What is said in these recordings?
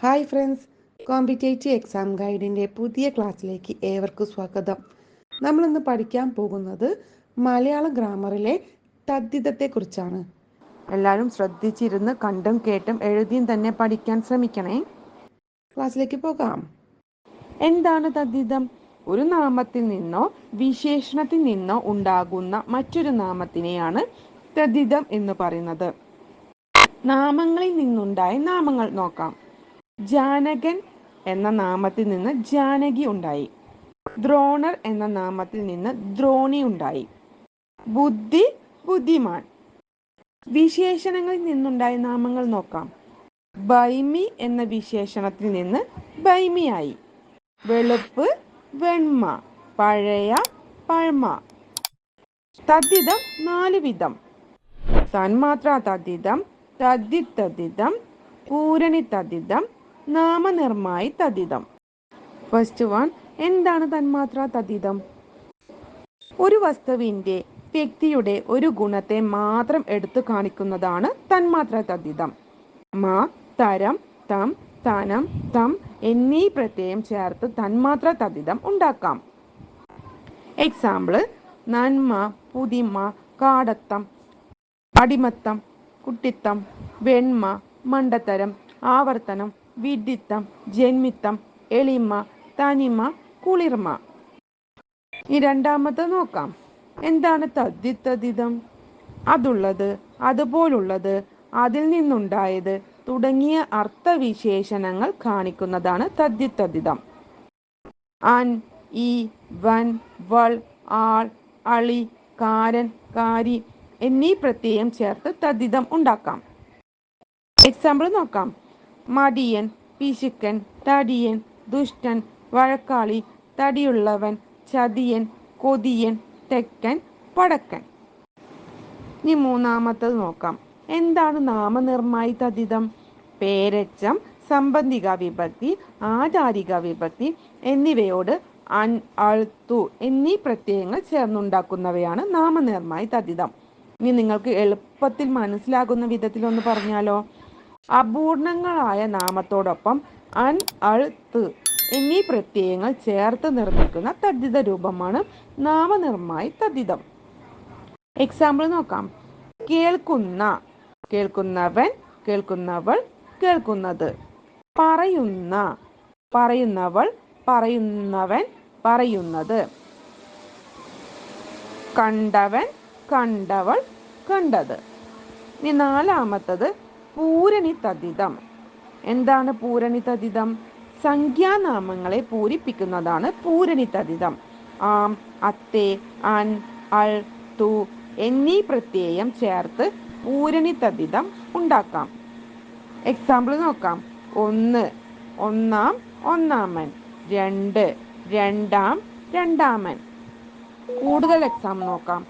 Hi friends competitive exam ഗൈഡിന്റെ പുതിയ ക്ലാസ്സിലേക്ക് ഏവർക്കും സ്വാഗതം. നമ്മളിന്ന് പഠിക്കാൻ പോകുന്നത് മലയാള ഗ്രാമറിലെ തദ്ധിതത്തെക്കുറിച്ചാണ് എല്ലാവരും ശ്രദ്ധിച്ചിരുന്ന് കണ്ടും കേട്ടും എഴുതിയും തന്നെ പഠിക്കാൻ ശ്രമിക്കണേ. ക്ലാസ്സിലേക്ക് പോകാം. എന്താണ് തദ്ധിതം? ഒരു നാമത്തിൽ നിന്നോ വിശേഷണത്തിൽ നിന്നോ ഉണ്ടാകുന്ന മറ്റൊരു നാമത്തിനെയാണ് തദ്ധിതം എന്ന് പറയുന്നത്. നാമങ്ങളിൽ നിന്നുണ്ടായ നാമങ്ങൾ നോക്കാം. ജാനകൻ എന്ന നാമത്തിൽ നിന്ന് ജാനകി ഉണ്ടായി. ദ്രോണർ എന്ന നാമത്തിൽ നിന്ന് ദ്രോണി ഉണ്ടായി. ബുദ്ധി ബുദ്ധിമാൻ. വിശേഷണങ്ങളിൽ നിന്നുണ്ടായ നാമങ്ങൾ നോക്കാം. ബൈമി എന്ന വിശേഷണത്തിൽ നിന്ന് ബൈമിയായി വെളുപ്പ് വെണ്മ പഴയ പഴമ. തദ്ധിതം നാല് വിധം. തന്മാത്രാ തദ്ധിതം തദ്ധിത്തദ്ധിതം പൂരണി തദ്ധിതം നാമനിർമ്മായി തതിതം ഫസ്റ്റ് വൺ എന്താണ് തന്മാത്ര തതിതം ഒരു വസ്തുവിന്റെ വ്യക്തിയുടെ ഒരു ഗുണത്തെ മാത്രം എടുത്തു കാണിക്കുന്നതാണ് തന്മാത്ര തദ്ധിതം മാ തരം തം തനം തം എന്നീ പ്രത്യയം ചേർത്ത് തന്മാത്ര തദ്ധിതം ഉണ്ടാക്കാം. എക്സാമ്പിൾ നന്മ പുതിമ കാടത്തം അടിമത്തം കുട്ടിത്തം വെണ്മ മണ്ടത്തരം ആവർത്തനം വിഡിത്തം ജന്മിത്തം എളിമ തനിമ കുളിർമ. ഈ രണ്ടാമത്തെ നോക്കാം. എന്താണ് തദ്ദിത്തതിതം അതുള്ളത് അതുപോലുള്ളത് അതിൽ നിന്നുണ്ടായത് തുടങ്ങിയ അർത്ഥവിശേഷണങ്ങൾ കാണിക്കുന്നതാണ് തദ്ദിത്തതിതം അൻ ഈ വൻ വൾ ആൾ അളി കാരൻ കാരി എന്നീ പ്രത്യയം ചേർത്ത് തദ്ദിതം ഉണ്ടാക്കാം. എക്സാമ്പിൾ നോക്കാം. മടിയൻ പിശുക്കൻ തടിയൻ ദുഷ്ടൻ വഴക്കാളി തടിയുള്ളവൻ ചതിയൻ കൊതിയൻ തെക്കൻ പടക്കൻ. ഇനി മൂന്നാമത്തത് നോക്കാം. എന്താണ് നാമനിർമ്മായി അതിഥം പേരച്ചം സംബന്ധിക വിഭക്തി ആചാരിക വിഭക്തി എന്നിവയോട് അൺ അഴുത്തു എന്നീ പ്രത്യയങ്ങൾ ചേർന്നുണ്ടാക്കുന്നവയാണ് നാമനിർമ്മായി തതിതം ഇനി നിങ്ങൾക്ക് എളുപ്പത്തിൽ മനസ്സിലാകുന്ന വിധത്തിൽ ഒന്ന് പറഞ്ഞാലോ? അപൂർണങ്ങളായ നാമത്തോടൊപ്പം അൻ അൾ ത് എന്നീ പ്രത്യയങ്ങൾ ചേർത്ത് നിർമ്മിക്കുന്ന തദ്ധിത രൂപമാണ് നാമനിർമ്മായി തദ്ധിതം. എക്സാമ്പിൾ നോക്കാം. കേൾക്കുന്ന. കേൾക്കുന്നവൻ കേൾക്കുന്നവൾ കേൾക്കുന്നത്. പറയുന്ന. പറയുന്നവൾ പറയുന്നവൻ പറയുന്നത്. കണ്ടവൻ കണ്ടവൾ കണ്ടത്. ഇനി നാലാമത്തത് പൂരണി തതിതം എന്താണ് പൂരണി തതിതം സംഖ്യാനാമങ്ങളെ പൂരിപ്പിക്കുന്നതാണ് പൂരണി തതിതം ആം അത്തേ അൻ അൾ തു എന്നീ പ്രത്യയം ചേർത്ത് പൂരണി തതിതം ഉണ്ടാക്കാം. എക്സാമ്പിൾ നോക്കാം. ഒന്ന് ഒന്നാം ഒന്നാമൻ. രണ്ട് രണ്ടാം രണ്ടാമൻ. കൂടുതൽ എക്സാം നോക്കാം.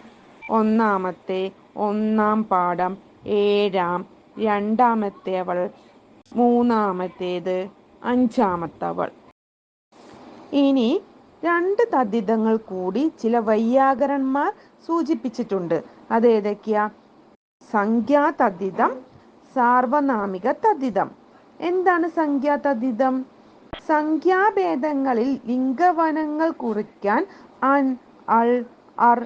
ഒന്നാമത്തെ ഒന്നാം പാഠം ഏഴാം രണ്ടാമത്തേവൾ മൂന്നാമത്തേത് അഞ്ചാമത്തവൾ. ഇനി രണ്ട് തദ്ധിതങ്ങൾ കൂടി ചില വൈയാകരന്മാർ സൂചിപ്പിച്ചിട്ടുണ്ട്. അത് ഏതൊക്കെയാ? സംഖ്യാ തദ്ധിതം സാർവനാമിക തദ്ധിതം. എന്താണ് സംഖ്യാ തദ്ധിതം? സംഖ്യാഭേദങ്ങളിൽ ലിംഗവനങ്ങൾ കുറിക്കാൻ അൺ അൾ അർ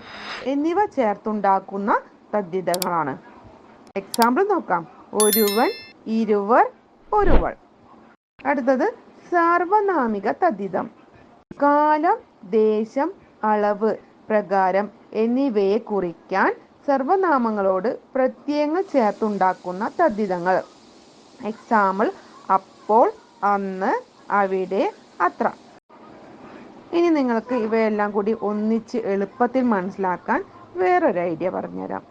എന്നിവ ചേർത്തുണ്ടാക്കുന്ന തദ്ധിതങ്ങളാണ്. എക്സാമ്പിൾ നോക്കാം. ഒരുവൻ ഇരുവർ ഒരുവൾ. അടുത്തത് സാർവനാമിക തദ്ധിതം. കാലം ദേശം അളവ് പ്രകാരം എന്നിവയെ കുറിക്കാൻ സർവനാമങ്ങളോട് പ്രത്യേകം ചേർത്തുണ്ടാക്കുന്ന തദ്ധിതങ്ങൾ. എക്സാമ്പിൾ അപ്പോൾ അന്ന് അവിടെ അത്ര. ഇനി നിങ്ങൾക്ക് ഇവയെല്ലാം കൂടി ഒന്നിച്ച് എളുപ്പത്തിൽ മനസ്സിലാക്കാൻ വേറൊരു ഐഡിയ പറഞ്ഞുതരാം.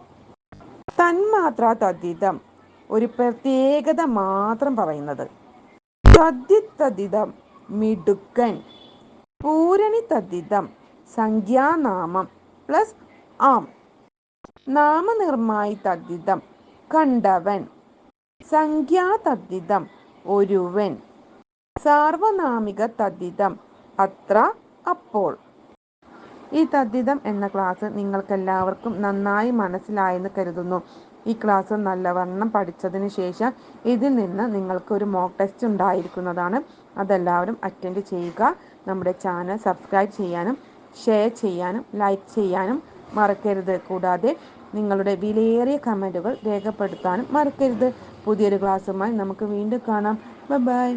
തന്മാത്ര തദ്ധിതം. ഒരു പ്രത്യേകത മാത്രം പറയുന്നത്. തദ്ധിതം മിടുക്കൻ. പൂരണി തദ്ധിതം സംഖ്യാനാമം പ്ലസ് ആം. നാമനിർമ്മായി തദ്ധിതം കണ്ടവൻ. സംഖ്യാ തദ്ധിതം ഒരുവൻ. സാർവനാമിക തദ്ധിതം അത്ര അപ്പോൾ. ഈ തദ്ധിതം എന്ന ക്ലാസ് നിങ്ങൾക്കെല്ലാവർക്കും നന്നായി മനസ്സിലായെന്ന് കരുതുന്നു. ഈ ക്ലാസ് നല്ലവണ്ണം പഠിച്ചതിന് ശേഷം ഇതിൽ നിന്ന് നിങ്ങൾക്ക് ഒരു മോക്ക് ടെസ്റ്റ് ഉണ്ടായിരിക്കുന്നതാണ്. അതെല്ലാവരും അറ്റൻഡ് ചെയ്യുക. നമ്മുടെ ചാനൽ സബ്സ്ക്രൈബ് ചെയ്യാനും ഷെയർ ചെയ്യാനും ലൈക്ക് ചെയ്യാനും മറക്കരുത്. കൂടാതെ നിങ്ങളുടെ വിലയേറിയ കമന്റുകൾ രേഖപ്പെടുത്താനും മറക്കരുത്. പുതിയൊരു ക്ലാസ്സുമായി നമുക്ക് വീണ്ടും കാണാം. ബൈ